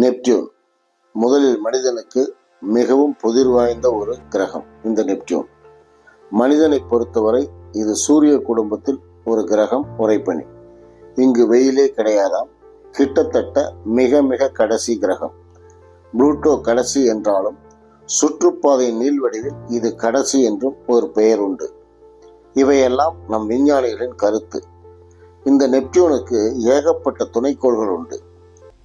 Neptune முதலில் மனிதனுக்கு மிகவும் புதிர் வாய்ந்த ஒரு கிரகம் இந்த நெப்டியூன். மனிதனை பொறுத்தவரை இது சூரிய குடும்பத்தில் ஒரு கிரகம் உரைப்பணி இங்கு வெயிலே கிடையாதாம். கிட்டத்தட்ட மிக மிக கடைசி கிரகம். புளூட்டோ கடைசி என்றாலும் சுற்றுப்பாதை நீள்வடிவில் இது கடைசி என்றும் ஒரு பெயர் உண்டு. இவையெல்லாம் நம் விஞ்ஞானிகளின் கருத்து. இந்த நெப்டியூனுக்கு ஏகப்பட்ட துணைக்கோள்கள் உண்டு.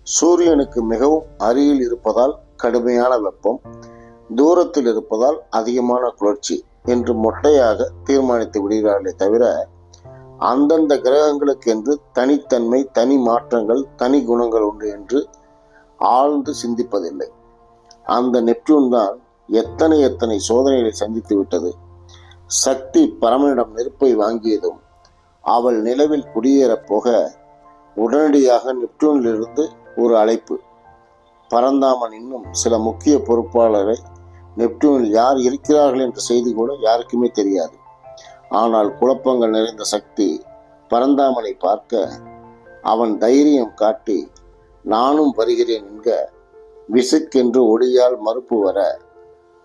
சூரியனுக்கு மிகவும் அருகில் இருப்பதால் கடுமையான வெப்பம் தூரத்தில் இருப்பதால் அதிகமான குளிர்ச்சி என்று மொட்டையாக தீர்மானித்து விடுகிறார்களே தவிர அந்தந்த கிரகங்களுக்கு என்று தனித்தன்மை தனி மாற்றங்கள் தனி குணங்கள் உண்டு என்று ஆழ்ந்து சிந்திப்பதில்லை. அந்த நெப்டியூன் தான் எத்தனை எத்தனை சோதனைகளை சந்தித்து விட்டது. சக்தி பரமனிடம் நெருப்பை வாங்கியதும் அவள் நிலவில் குடியேறப் போக உடனடியாக நெப்டூனிலிருந்து ஒரு அழைப்பு. பரந்தாமன் இன்னும் சில முக்கிய பொறுப்பாளரை நெப்டியூனில் யார் இருக்கிறார்கள் என்ற செய்தி கூட யாருக்குமே தெரியாது. ஆனால் குழப்பங்கள் நிறைந்த சக்தி பரந்தாமனை பார்க்க அவன் தைரியம் காட்டி நானும் வருகிறேன் என்க விசுக்கென்று ஒளியால் மறுப்பு வர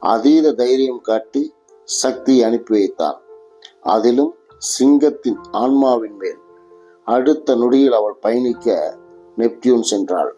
அதீத தைரியம் காட்டி சக்தி அனுப்பி வைத்தான். அதிலும் சிங்கத்தின் ஆன்மாவின் மேல் அடுத்த நொடியில் அவள் பயணிக்க நெப்டியூன் சென்றாள்.